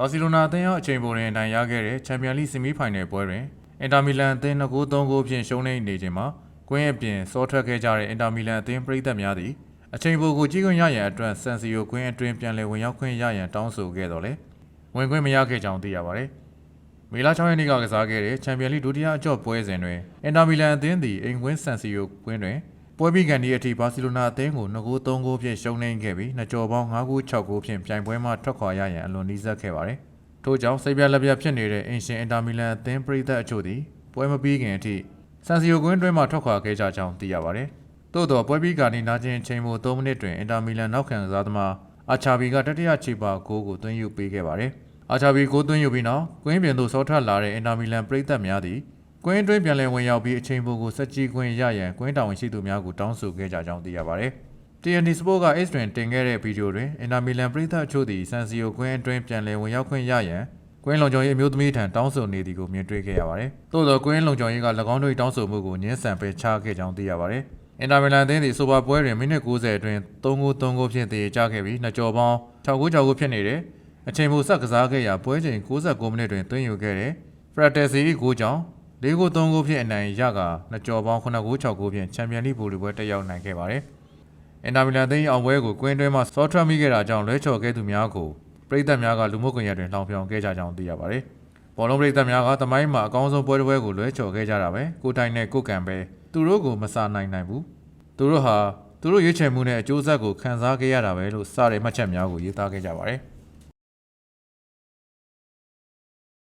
ဘာစီလိုနာအသင်းရောအချိန်ပိုတွင်အနိုင်ရခဲ့တဲ့ချန်ပီယံလိဆီမီဖိုင်နယ်ပွဲတွင်အင်တာမီလန်အသင်း2ဂိုး3ဂိုးဖြင့်ရှုံးနိမ့်နေချိန်မှာကွင်းအပြင်စောထွက်ခဲ့ကြတဲ့အင်တာမီလန်အသင်းပရိသတ်များသည်အချိန်ပိုကိုကြီးခွင့်ရရန်အတွက်ဆန်စီယိုကွင်းအတွင်းပြန်လည်ဝင်ရောက်ခွင့်ရရန်တောင်းဆိုခဲ့တော်လဲဝင်ခွင့်မရခဲ့ကြောင်းသိရပါတယ်။မေလ6ရက်နေ့ကကစားခဲ့တဲ့ချန်ပီယံလိဒုတိယအကြော့ပွဲစဉ်တွင်အင်တာမီလန်အသင်းသည်အိမ်ကွင်းဆန်စီယိုကွင်းတွင် ပွဲပြီးကန်ဒီအထိဘာစီလိုနာအသင်းကို2ဂိုး3ဂိုးဖြင့်ရှုံးနိမ့်ခဲ့ပြီးနှစ်ကြော်ပေါင်း5ဂိုး6ဂိုးဖြင့်ပြိုင်ပွဲမှထွက်ခွာရရန်အလွန်နီးစပ်ခဲ့ပါတယ်။ထို့ကြောင့်စိတ်ပြလက်ပြဖြစ်နေတဲ့အင်ရှင်အင်တာမီလန်အသင်းပရိသတ်အချို့သည်ပွဲမပြီးခင်အထိဆန်စီယိုကွင်းတွင်မှထွက်ခွာခဲ့ကြကြောင်းသိရပါတယ်။သို့သောပွဲပြီးကန်ဒီနာကျင်အချိန်မို3မိနစ်တွင်အင်တာမီလန်နောက်ခံကစားသမားအာချာဘီကတတိယခြေပါဂိုးကိုသွင်းယူပေးခဲ့ပါတယ်။အာချာဘီကိုသွင်းယူပြီးနောက်ကွင်းပြင်သို့ဆောထွက်လာတဲ့အင်တာမီလန်ပရိသတ်များသည် ကွင်းအတွင်းပြန်လည်ဝင်ရောက်ပြီးအချိန်ပိုကိုဆက်ကြီးခွင့်ရရန်ကွင်းတာဝန်ရှိသူများကိုတောင်းဆိုခဲ့ကြကြောင်းသိရပါတယ်။ TNT Sport က X တွင်တင်ခဲ့တဲ့ဗီဒီယိုတွင်အင်တာမီလန်ပရိသတ်အချို့သည်ဆန်စီယိုကွင်းအတွင်းပြန်လည်ဝင်ရောက်ခွင့်ရရန်ကွင်းလုံခြုံရေးအမျိုးသမီးထံတောင်းဆိုနေသည်ကိုမြင်တွေ့ခဲ့ရပါတယ်။သို့သောကွင်းလုံခြုံရေးက၎င်းတို့၏တောင်းဆိုမှုကိုညှင်းဆန်ပယ်ချခဲ့ကြောင်းသိရပါတယ်။အင်တာမီလန်အသင်းသည်ဆိုပါပွဲတွင်မိနစ်90အတွင်း3ဂိုး3ဂိုးဖြင့်တည်ကြခဲ့ပြီးနှစ်ကြော်ပေါင်း6ဂိုး6ဂိုးဖြစ်နေတယ်အချိန်ပိုဆက်ကစားခဲ့ရာပွဲချိန်69မိနစ်တွင်သွင်းယူခဲ့တဲ့ဖရက်တယ်စီ၏ဂိုးကြောင့် ၄ဂိုး3ဂိုးဖြင့်အနိုင်ရကနှစ်ကြော်ပေါင်း9ဂိုး6ဂိုးဖြင့်ချန်ပီယံလိဗိုလ်ပွဲတက်ရောက်နိုင်ခဲ့ပါတယ်။အင်တာမီလန်အသင်း၏အောင်ပွဲကိုကွင်းတွင်းမှစောထွက်မိခဲ့တာကြောင့်လွဲချော်ခဲ့သူများကိုပရိသတ်များကလူမှုကွန်ရက်တွင်လှောင်ပြောင်ခဲ့ကြကြောင်းသိရပါတယ်။ဘောလုံးပရိသတ်များကတမိုင်းမှာအကောင်းဆုံးပွဲတစ်ပွဲကိုလွဲချော်ခဲ့ကြတာပဲကိုတိုင်နဲ့ကိုကန်ပဲသူတို့ကိုမစာနိုင်နိုင်ဘူးသူတို့ဟာသူတို့ရွေးချယ်မှုနဲ့အကျိုးဆက်ကိုခံစားခဲ့ရတာပဲလို့စတဲ့မှတ်ချက်များကိုရေးသားခဲ့ကြပါတယ်။